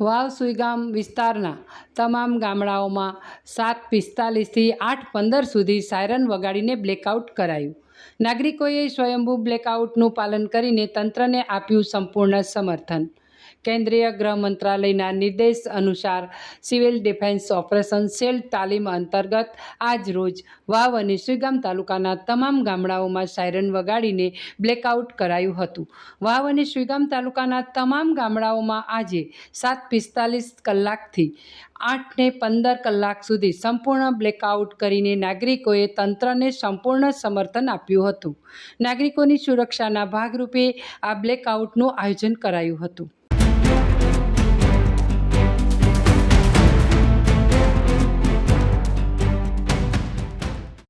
વાવ સુઈગામ વિસ્તારના તમામ ગામડાઓમાં સાત પિસ્તાલીસથી આઠ પંદર સુધી સાયરન વગાડીને બ્લેકઆઉટ કરાયું. નાગરિકોએ સ્વયંભૂ બ્લેકઆઉટનું પાલન કરીને તંત્રને આપ્યું સંપૂર્ણ સમર્થન. કેન્દ્રીય ગૃહ મંત્રાલયના નિર્દેશ અનુસાર સિવિલ ડિફેન્સ ઓપરેશન સેલ તાલીમ અંતર્ગત આજ રોજ વાવ અને શ્રીગામ તાલુકાના તમામ ગામડાઓમાં સાયરન વગાડીને બ્લેકઆઉટ કરાયું હતું. વાવ અને શ્રીગામ તાલુકાના તમામ ગામડાઓમાં આજે સાત પિસ્તાલીસ કલાકથી આઠને પંદર કલાક સુધી સંપૂર્ણ બ્લેકઆઉટ કરીને નાગરિકોએ તંત્રને સંપૂર્ણ સમર્થન આપ્યું હતું. નાગરિકોની સુરક્ષાના ભાગરૂપે આ બ્લેકઆઉટનું આયોજન કરાયું હતું.